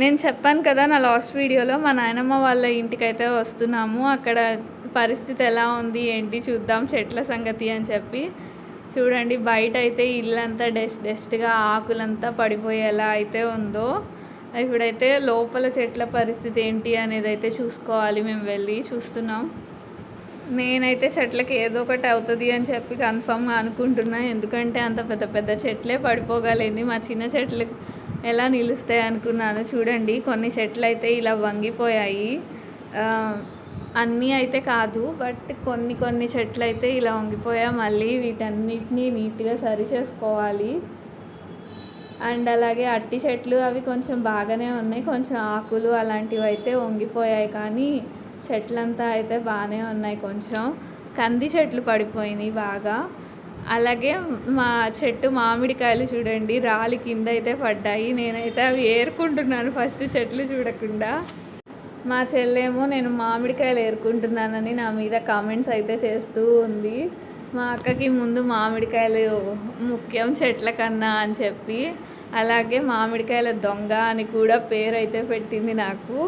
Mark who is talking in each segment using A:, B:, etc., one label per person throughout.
A: నేను చెప్పాను కదా నా లాస్ట్ వీడియోలో మా నాయనమ్మ వాళ్ళ ఇంటికైతే వస్తున్నాము. అక్కడ పరిస్థితి ఎలా ఉంది ఏంటి చూద్దాం చెట్ల సంగతి అని చెప్పి. చూడండి బయట అయితే ఇల్లంతా డస్ట్ డస్ట్గా ఆకులంతా పడిపోయేలా అయితే ఉందో. ఇప్పుడైతే లోపల చెట్ల పరిస్థితి ఏంటి అనేది అయితే చూసుకోవాలి మేము వెళ్ళి చూస్తున్నాం. నేనైతే చెట్లకి ఏదో ఒకటి అవుతుంది అని చెప్పి కన్ఫామ్గా అనుకుంటున్నా. ఎందుకంటే అంత పెద్ద పెద్ద చెట్లే పడిపోగలేదు. మా చిన్న చెట్లకి ఎలా నిలుస్తాయి అనుకున్నాను చూడండి. కొన్ని చెట్లు అయితే ఇలా వంగిపోయాయి. అన్నీ అయితే కాదు బట్ కొన్ని కొన్ని చెట్లు అయితే ఇలా వంగిపోయా. మళ్ళీ వీటన్నిటిని నీట్గా సరి చేసుకోవాలి. అండ్ అలాగే అట్టి చెట్లు అవి కొంచెం బాగానే ఉన్నాయి. కొంచెం ఆకులు అలాంటివి అయితే వంగిపోయాయి. కానీ చెట్లంతా అయితే బాగానే ఉన్నాయి కొంచెం. కంది చెట్లు పడిపోయినాయి బాగా. అలాగే మా చెట్టు మామిడికాయలు చూడండి రాలి కింద అయితే పడ్డాయి. నేనైతే అవి ఏరుకుంటున్నాను ఫస్ట్ చెట్లు చూడకుండా. మా చెల్లేమో నేను మామిడికాయలు ఏరుకుంటున్నానని నా మీద కామెంట్స్ అయితే చేస్తూ ఉంది. మా అక్కకి ముందు మామిడికాయలు ముఖ్యం చెట్ల కన్నా అని చెప్పి అలాగే మామిడికాయల దొంగ అని కూడా పేరు అయితే పెట్టింది నాకు.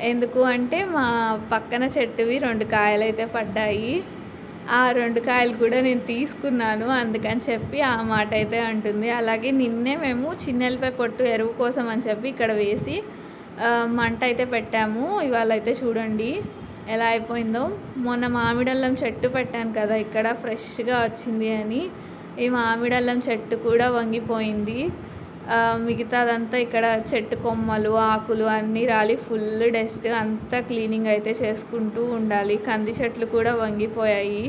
A: ఎందుకు అంటే మా పక్కన చెట్టువి రెండు కాయలు అయితే పడ్డాయి. ఆ రెండు కాయలు కూడా నేను తీసుకున్నాను అందుకని చెప్పి ఆ మాట అయితే అంటుంది. అలాగే నిన్నే మేము చిన్నెలపై పొట్టు ఎరువు కోసం అని చెప్పి ఇక్కడ వేసి మంట అయితే పెట్టాము. ఇవాళ అయితే చూడండి ఎలా అయిపోయిందో. మొన్న మామిడల్లం చెట్టు పెట్టాను కదా ఇక్కడ ఫ్రెష్గా వచ్చింది అని. ఈ మామిడల్లం చెట్టు కూడా వంగిపోయింది. మిగతాదంతా ఇక్కడ చెట్టు కొమ్మలు ఆకులు అన్నీ రాలి ఫుల్ డస్ట్ అంతా క్లీనింగ్ అయితే చేసుకుంటూ ఉండాలి. కంది చెట్లు కూడా వంగిపోయాయి.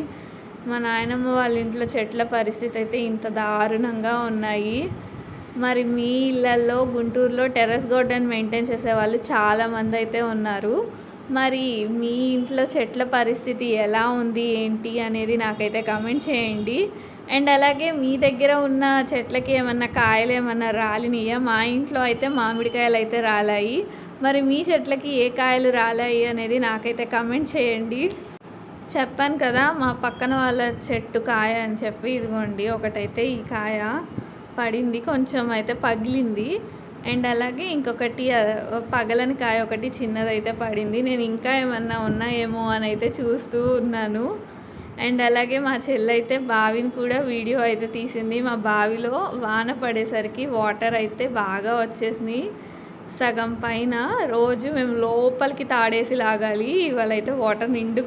A: మా నాయనమ్మ వాళ్ళ ఇంట్లో చెట్ల పరిస్థితి అయితే ఇంత దారుణంగా ఉన్నాయి. మరి మీ ఇళ్ళల్లో గుంటూరులో టెర్రస్ గార్డెన్ మెయింటైన్ చేసే వాళ్ళు చాలామంది అయితే ఉన్నారు. మరి మీ ఇంట్లో చెట్ల పరిస్థితి ఎలా ఉంది ఏంటి అనేది నాకైతే కమెంట్ చేయండి. అండ్ అలాగే మీ దగ్గర ఉన్న చెట్లకి ఏమన్నా కాయలు ఏమన్నా రాలినాయా? మా ఇంట్లో అయితే మామిడికాయలు అయితే రాలాయి. మరి మీ చెట్లకి ఏ కాయలు రాలాయి అనేది నాకైతే కమెంట్ చేయండి. చెప్పాను కదా మా పక్కన వాళ్ళ చెట్టు కాయ అని చెప్పి ఇదిగోండి ఒకటైతే ఈ కాయ పడింది కొంచెం అయితే పగిలింది. అండ్ అలాగే ఇంకొకటి పగలని కాయ ఒకటి చిన్నదైతే పడింది. నేను ఇంకా ఏమన్నా ఉన్నాయేమో అని అయితే చూస్తూ ఉన్నాను. అండ్ అలాగే మా చెల్లి అయితే బావిని కూడా వీడియో అయితే తీసింది. మా బావిలో వాన పడేసరికి వాటర్ అయితే బాగా వచ్చేసినాయి. సగం పైన రోజు మేము లోపలికి తాడేసి లాగాలి. ఇవాళ అయితే వాటర్ నిండుకు